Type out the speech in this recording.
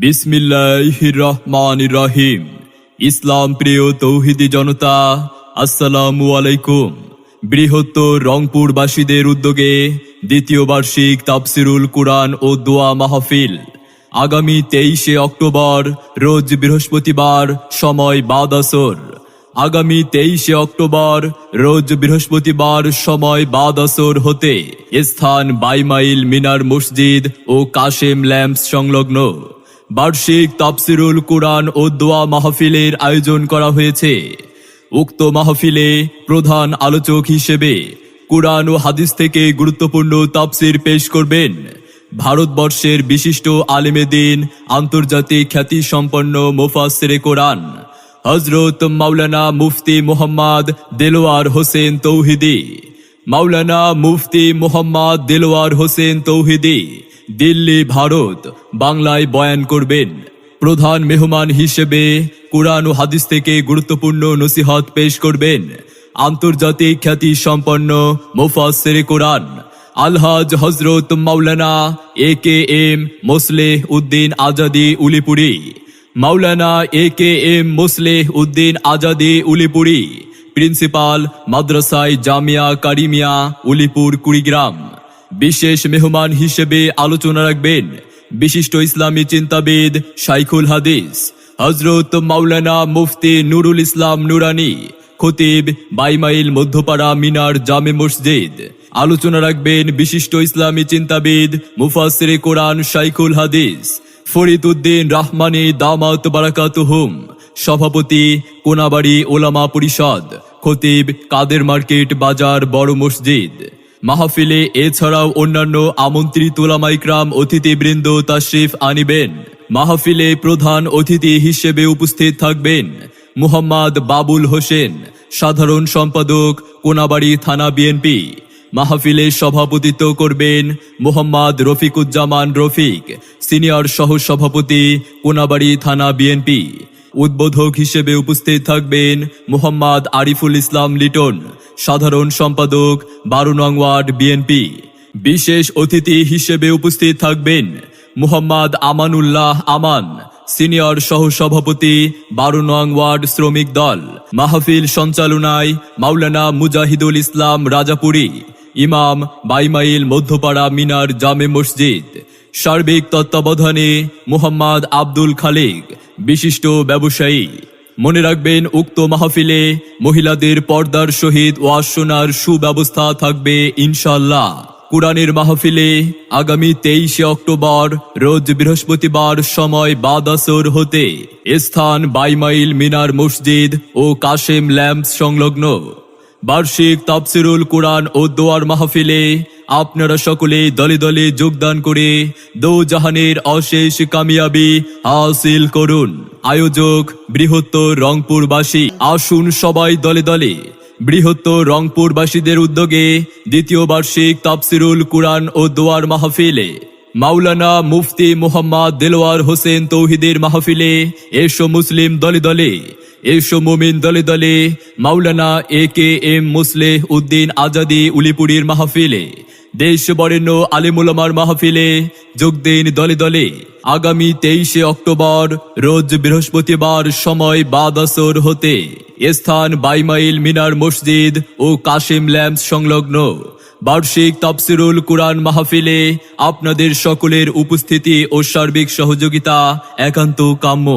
বিসমিল্লাহির রহমান রহিম ইসলাম প্রিয় তৌহিদি জনতা, আসসালামু আলাইকুম। বৃহত্তর রংপুরবাসীদের উদ্যোগে দ্বিতীয় বার্ষিক তাফসিরুল কুরআন ও দোয়া মাহফিল। আগামী তেইশে অক্টোবর, রোজ বৃহস্পতিবার, সময় বাদ আসর। আগামী তেইশে অক্টোবর, রোজ বৃহস্পতিবার, সময় বাদ আসর হতে স্থান বাইমাইল মিনার মসজিদ ও কাশেম ল্যাম্পস সংলগ্ন। বার্ষিক তাফসিরুল কুরআন ও দোয়া মাহফিলের আয়োজন করা হয়েছে। উক্ত মাহফিলে প্রধান আলোচক হিসেবে কুরআন ও হাদিস থেকে গুরুত্বপূর্ণ তাফসির পেশ করবেন। ভারতবর্ষের বিশিষ্ট আলেমে দিন, আন্তর্জাতিক খ্যাতি সম্পন্ন মোফাসেরে কোরআন হজরত মাওলানা মুফতি মোহাম্মদ দেলোয়ার হোসেন তৌহিদি, মাওলানা মুফতি মোহাম্মদ দেলোয়ার হোসেন তৌহিদি দিল্লি, ভারত, বাংলায় বয়ান করবেন। প্রধান মেহমান হিসেবে কুরআন ও হাদিস থেকে গুরুত্বপূর্ণ নসিহত পেশ করবেন। আন্তর্জাতিক খ্যাতি সম্পন্ন মুফাসসিরে কোরআন। আলহাজ হজরত মাওলানা A K M Mosleh Uddin Azadi Ulipuri. Maulana A K M Mosleh Uddin Azadi Ulipuri. Principal মাদ্রাসায় জামিয়া কারিমিয়া, উলিপুর, কুড়িগ্রাম। বিশেষ মেহমান হিসেবে আলোচনা রাখবেন বিশিষ্ট ইসলামী চিন্তাবিদ শাইখুল হাদিস হজরত মাওলানা মুফতি নুরুল ইসলাম নুরানি, খতিব বাইমাইল মধ্যপাড়া মিনার জামে মসজিদ। আলোচনা রাখবেন বিশিষ্ট ইসলামী চিন্তাবিদ মুফাসিরে কোরআন শাইখুল হাদিস ফরিদ উদ্দিন রাহমানি দামাত বারাকাত হুম সভাপতি কোনাবাড়ি ওলামা পরিষদ, খতিব কাদের মার্কেট বাজার বড় মসজিদ। মাহফিলে এছাড়াও অন্যান্য আমন্ত্রিত ওলামাইকরাম অতিথিবৃন্দ তাশরিফ আনিবেন। মাহফিলে প্রধান অতিথি হিসেবে উপস্থিত থাকবেন মুহাম্মদ বাবুল হোসেন, সাধারণ সম্পাদক, কোনাবাড়ি থানা বিএনপি। মাহফিলে সভাপতিত্ব করবেন মোহাম্মদ রফিকুজ্জামান রফিক, সিনিয়র সহ সভাপতি কোনাবাড়ি থানা বিএনপি। উদ্বোধক হিসেবে উপস্থিত থাকবেন মোহাম্মদ আরিফুল ইসলাম লিটন, সাধারণ সম্পাদক বারো নং ওয়ার্ড বিএনপি বিশেষ অতিথি হিসেবে উপস্থিত থাকবেন মুহাম্মদ আমানুল্লাহ আমান, সিনিয়র সহ সভাপতি বারো নং ওয়ার্ড শ্রমিক দল, মাহফিল সঞ্চালনায় মাওলানা মুজাহিদুল ইসলাম রাজাপুরী, ইমাম বাইমাইল মধ্যপাড়া মিনার জামে মসজিদ, সার্বিক তত্ত্বাবধানে মোহাম্মদ আব্দুল খালিক বিশিষ্ট ব্যবসায়ী। মনে রাখবেন, উক্ত মাহফিলে মহিলাদের পর্দার সহিত ওয়াজ শোনার সুব্যবস্থা থাকবে ইনশাল্লাহ কুরআনের মাহফিলে আগামী তেইশে অক্টোবর, রোজ বৃহস্পতিবার সময় বাদাসর হতে স্থান বাইমাইল মিনার মসজিদ ও কাশেম ল্যাম্পস সংলগ্ন। বার্ষিক তাফসিরুল কোরআন ও দোয়ার মাহফিলে আপনারা সকলে দলে দলে যোগদান করে দো জাহানের অশেষ কামিয়াবি হাসিল করুন। আয়োজক বৃহত্তর রংপুরবাসী, আসুন সবাই দলে দলে। বৃহত্তর রংপুরবাসীদের উদ্যোগে দ্বিতীয় বার্ষিক তাফসিরুল কুরআন ও দোয়ার মাহফিলে, মাওলানা মুফতি মোহাম্মদ দেলোয়ার হোসেন তৌহিদের মাহফিলে এসো মুসলিম দলে দলে, এসো মুমিন দলে দলে, মাওলানা A K M Musleh Uddin Azadi উলিপুরীর মাহফিলে দেশ বরেণ্য আলিমুলামার মাহফিলে যোগ দিন দলে দলে। আগামী তেইশে অক্টোবর, রোজ বৃহস্পতিবার সময় বাদাসর হতে স্থান বাইমাইল মিনার মসজিদ ও কাশিম ল্যাম্পস সংলগ্ন। বার্ষিক তাফসিরুল কুরআন মাহফিলে আপনাদের সকলের উপস্থিতি ও সার্বিক সহযোগিতা একান্ত কাম্য।